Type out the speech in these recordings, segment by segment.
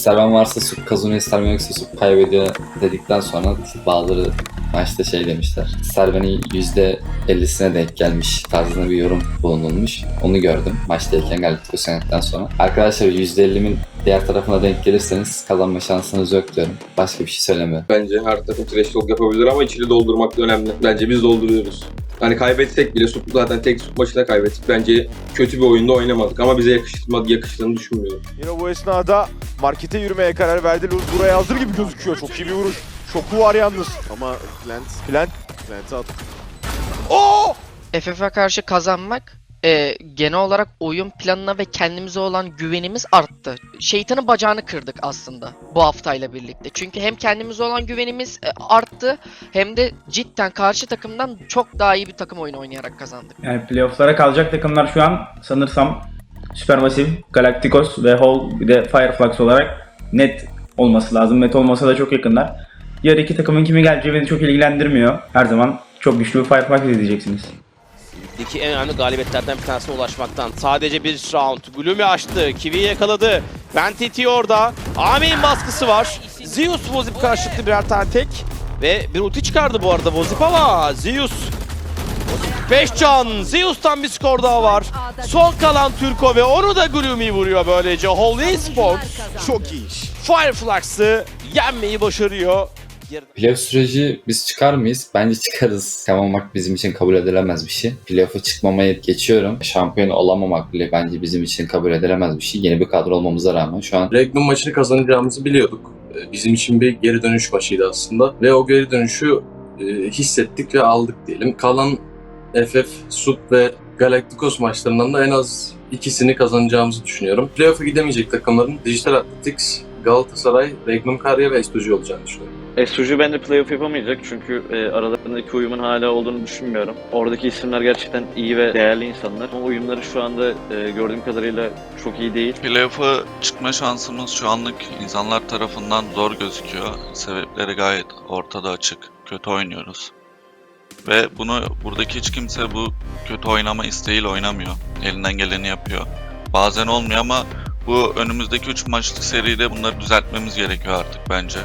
Servan varsa Sup kazanıyor, Servan yoksa Sup kaybediyor dedikten sonra bazıları maçta şey demişler. Servan'ın %50'sine denk gelmiş tarzında bir yorum bulunulmuş. Onu gördüm maçtayken Galacticos yönetten sonra. Arkadaşlar %50'min diğer tarafına denk gelirseniz kazanma şansınız yok diyorum. Başka bir şey söylemiyorum. Bence her takım trash talk yapabilir ama içini doldurmak da önemli. Bence biz dolduruyoruz. Hani kaybetsek bile Sup zaten tek Sup maçıyla kaybettik. Bence kötü bir oyunda oynamadık ama bize yakışmadı, yakıştığını düşünmüyorum. Yine bu esnada markete yürümeye karar verdi. Luz buraya hazır gibi gözüküyor. Çok iyi bir vuruş. Şoku var yalnız. Ama Plant, Plant, Plant'ı at. Oo! FF'e karşı kazanmak e, genel olarak oyun planına ve kendimize olan güvenimiz arttı. Şeytanın bacağını kırdık aslında bu haftayla birlikte. Çünkü hem kendimize olan güvenimiz e, arttı hem de cidden karşı takımdan çok daha iyi bir takım oyunu oynayarak kazandık. Yani playoff'lara kalacak takımlar şu an sanırsam Supermassive, Galacticos ve Hall bir de Fireflux olarak net olması lazım. Net olmasa da çok yakınlar. Diğer iki takımın kimi geleceği beni çok ilgilendirmiyor. Her zaman çok güçlü bir Fireflux izleyeceksiniz. Ligdeki en önemli galibiyetlerden bir tanesine ulaşmaktan. Sadece bir round. Gloomy açtı. Kiwi'yi yakaladı. Bentiti orada. Amin baskısı var. Zeus Vozip karşılıklı birer tane tek. Ve bir ulti çıkardı bu arada Vozip ama Zeus 5 can. Zeus'tan bir skor daha var. Son kalan Türko ve onu da Gloomy vuruyor böylece. Holy Sports Çok iyi. Fireflux'ı yenmeyi başarıyor. Playoff süreci biz çıkar mıyız? Bence çıkarız. Kazanmak bizim için kabul edilemez bir şey. Playoff'a çıkmamayı geçiyorum. Şampiyon olamamak bile bence bizim için kabul edilemez bir şey. Yeni bir kadro olmamıza rağmen şu an Regnum maçını kazanacağımızı biliyorduk. Ee, Bizim için bir geri dönüş maçıydı aslında. Ve o geri dönüşü e, hissettik ve aldık diyelim. Kalan FF, Sup ve Galacticos maçlarından da en az ikisini kazanacağımızı düşünüyorum. Playoff'a gidemeyecek takımların Digital Athletics, Galatasaray, Regnum Karya ve Estoji olacağını düşünüyorum. Estuju bence playoff yapamayacak çünkü e, aralarındaki uyumun hala olduğunu düşünmüyorum. Oradaki isimler gerçekten iyi ve değerli insanlar ama uyumları şu anda e, gördüğüm kadarıyla çok iyi değil. Playoff'a çıkma şansımız şu anlık insanlar tarafından zor gözüküyor. Sebepleri gayet ortada açık. Kötü oynuyoruz. Ve bunu buradaki hiç kimse bu kötü oynama isteğiyle oynamıyor. Elinden geleni yapıyor. Bazen olmuyor ama bu önümüzdeki 3 maçlık seride bunları düzeltmemiz gerekiyor artık bence.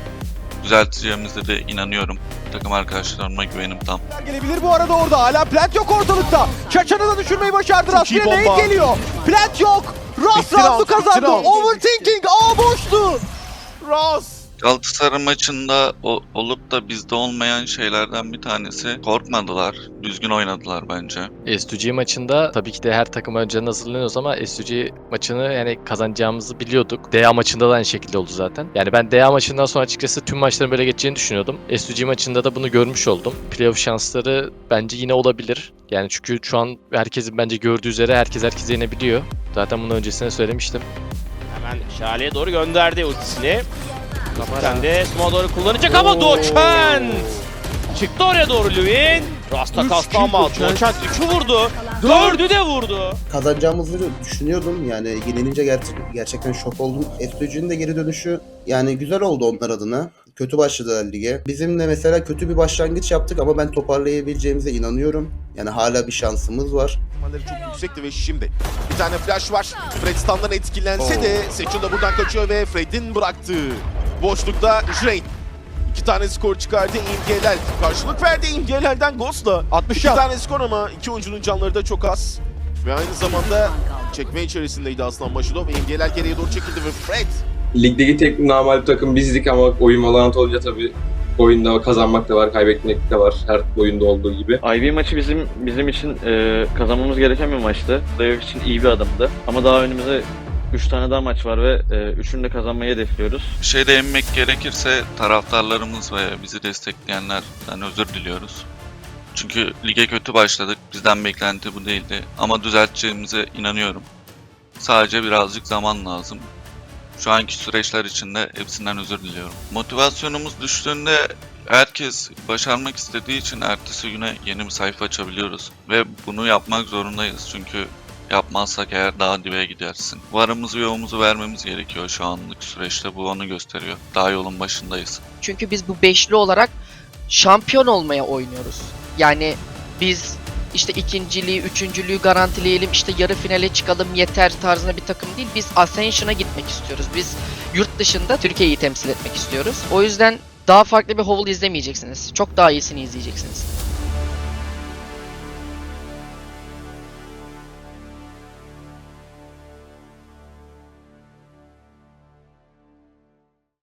Düzelteceğimize de inanıyorum. Takım arkadaşlarıma güvenim tam. Gelebilir bu arada orada. Hala Plant yok ortalıkta. Çaçan'ı da düşürmeyi başardı. Rastgele nade geliyor. Plant yok. Ras bitti kazandı. Overthinking. Aa boştu. Ras. Galatasaray maçında o- olup da bizde olmayan şeylerden bir tanesi korkmadılar. Düzgün oynadılar bence. S2G maçında tabii ki de her takım önceden hazırlanıyoruz ama S2G maçını yani kazanacağımızı biliyorduk. DA maçında da aynı şekilde oldu zaten. Yani ben DA maçından sonra açıkçası tüm maçların böyle geçeceğini düşünüyordum. S2G maçında da bunu görmüş oldum. Playoff şansları bence yine olabilir. Yani çünkü şu an herkesin bence gördüğü üzere herkes herkese yenebiliyor. Zaten bunu öncesine söylemiştim. Hemen Şali'ye doğru gönderdi ultisini. Kaptan de Smoke'a doğru kullanacak ama Doçent! Çıktı oraya doğru Lewin. Rasta kastı ama Doçent. Doçent 3'ü vurdu. 4'ü de vurdu. kazanacağımızı düşünüyordum. Yani yenilince ger- gerçekten şok oldum. SPG'nin de geri dönüşü yani güzel oldu onlar adına. Kötü başladılar lige. Bizim de mesela kötü bir başlangıç yaptık ama ben toparlayabileceğimize inanıyorum. Yani hala bir şansımız var. ihtimalleri çok yüksekti ve şimdi bir tane flash var. Fred standdan etkilense de Seçil de buradan kaçıyor ve Fred'in bıraktığı boşlukta Drain. İki tane skor çıkardı İmgeler. Karşılık verdi İmgeler'den Ghost'la. 60 İki tane skor ama iki oyuncunun canları da çok az. Ve aynı zamanda çekme içerisindeydi Aslan Başılo ve İmgeler geriye doğru çekildi ve Fred Ligdeki tek namal takım bizdik ama oyun Valorant olunca tabii oyunda kazanmak da var, kaybetmek de var. Her oyunda olduğu gibi. IB maçı bizim bizim için e, kazanmamız gereken bir maçtı. Playoff için iyi bir adımdı. Ama daha önümüzde 3 tane daha maç var ve e, üçünü de kazanmayı hedefliyoruz. Şey de gerekirse taraftarlarımız ve bizi destekleyenlerden özür diliyoruz. Çünkü lige kötü başladık. Bizden beklenti bu değildi. Ama düzelteceğimize inanıyorum. Sadece birazcık zaman lazım. Şu anki süreçler içinde hepsinden özür diliyorum. Motivasyonumuz düştüğünde herkes başarmak istediği için ertesi güne yeni bir sayfa açabiliyoruz. Ve bunu yapmak zorundayız çünkü Yapmazsak eğer daha dibe gidersin. Varımızı yoğumuzu vermemiz gerekiyor şu anlık süreçte. Bu onu gösteriyor. Daha yolun başındayız. Çünkü biz bu beşli olarak şampiyon olmaya oynuyoruz. Yani biz işte ikinciliği, üçüncülüğü garantileyelim, işte yarı finale çıkalım yeter tarzında bir takım değil. Biz Ascension'a gitmek istiyoruz. Biz yurt dışında Türkiye'yi temsil etmek istiyoruz. O yüzden daha farklı bir Hovel izlemeyeceksiniz. Çok daha iyisini izleyeceksiniz.